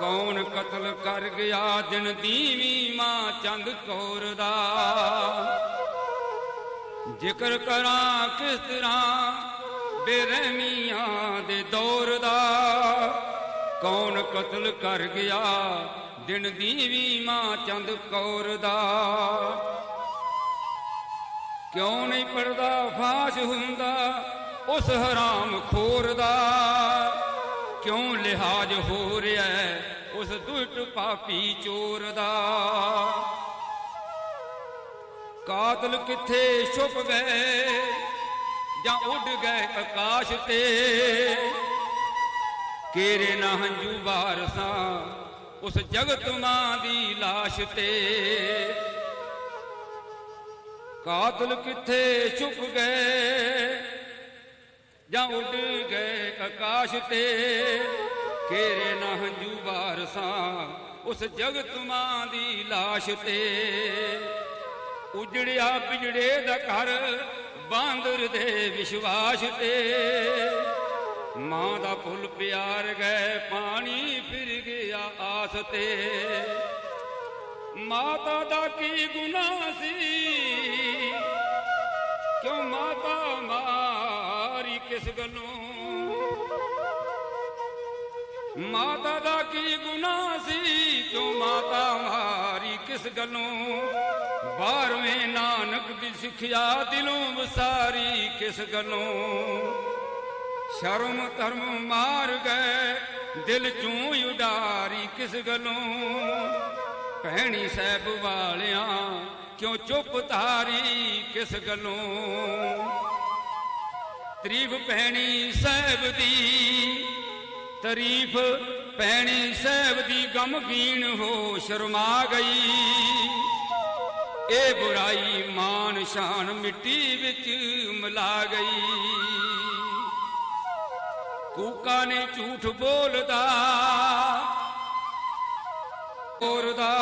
ਕੌਣ ਕਤਲ ਕਰ ਗਿਆ? ਦਿਨ ਦੀਵੀ ਮਾਂ ਚੰਦ ਕੌਰ ਦਾ। ਜ਼ਿਕਰ ਕਰਾਂ ਕਿਸ ਤਰ੍ਹਾਂ ਬੇਰਹਿਮੀਆਂ ਦੇ ਦੌਰ ਦਾ। ਕੌਣ ਕਤਲ ਕਰ ਗਿਆ? ਦਿਨ ਦੀਵੀ ਮਾਂ ਚੰਦ ਕੌਰ ਦਾ। ਕਿਉਂ ਨਹੀਂ ਪੜਦਾ ਫਾਸ਼ ਹੁੰਦਾ? ਉਸ ਹਰਾਮ ਖੋਰ ਦਾ। ਕਿਉਂ ਲਿਹਾਜ਼ ਹੋ ਰਿਹਾ ਉਸ ਦੁਸ਼ਟ ਪਾਪੀ ਚੋਰ ਦਾ। ਕਾਤਲ ਕਿੱਥੇ ਛੁਪ ਗਏ? ਜਾਂ ਉੱਡ ਗਏ ਆਕਾਸ਼ ਤੇ? ਕੇਰੇ ਨਾ ਹੰਝੂ ਵਾਰਸਾਂ, ਉਸ ਜਗਤ ਮਾਂ ਦੀ ਲਾਸ਼ ਤੇ। ਕਾਤਲ ਕਿੱਥੇ ਛੁਪ ਗਏ? ਜਾਂ ਉੱਡ ਗਏ ਆਕਾਸ਼ ਤੇ ਕੇਰੇ ਨਾ ਹੰਝੂ ਵਾਰਸਾਂ, ਉਸ ਜਗਤ ਮਾਂ ਦੀ ਲਾਸ਼ ਤੇ। ਉਜੜਿਆ ਬਿਜੜੇ ਦਾ ਘਰ ਬਾਂਦਰ ਦੇ ਵਿਸ਼ਵਾਸ ਤੇ। ਮਾਂ ਦਾ ਫੁੱਲ ਪਿਆਰ ਗਏ ਪਾਣੀ ਫਿਰ ਗਿਆ ਆਸ ਤੇ। ਮਾਤਾ ਦਾ ਕੀ ਗੁਨਾਹ ਸੀ? ਕਿਉਂ ਮਾਤਾ ਮਾਰੀ ਕਿਸ ਗੱਲੋਂ ਮਾਤਾ ਦਾ ਕੀ ਗੁਨਾਹ ਸੀ? ਕਿਉਂ ਮਾਤਾ ਮਾਰੀ ਕਿਸ ਗੱਲੋਂ? ਬਾਰਵੇਂ ਨਾਨਕ ਦੀ ਸਿੱਖਿਆ ਦਿਲੋਂ ਵਸਾਰੀ ਕਿਸ ਗੱਲੋਂ? ਸ਼ਰਮ ਧਰਮ ਮਾਰ ਗਏ, ਦਿਲ ਚੋਂ ਉਡਾਰੀ ਕਿਸ ਗੱਲੋਂ? ਭੈਣੀ ਸਾਹਿਬ ਵਾਲਿਆਂ, ਕਿਉਂ ਚੁੱਪ ਧਾਰੀ ਕਿਸ ਗੱਲੋਂ? ਤਰੀਫ ਭੈਣੀ ਸਾਹਿਬ ਦੀ ਤਾਰੀਫ ਭੈਣੀ ਸਾਹਿਬ ਦੀ ਗਮਗੀਨ ਹੋ ਸ਼ਰਮਾ ਗਈ। ਇਹ ਬੁਰਾਈ ਮਾਨ ਸ਼ਾਨ ਮਿੱਟੀ ਵਿੱਚ ਮਿਲਾ ਗਈ। ਕੂਕਾ ਨੇ ਝੂਠ ਬੋਲਦਾ ਔਰ ਦਾ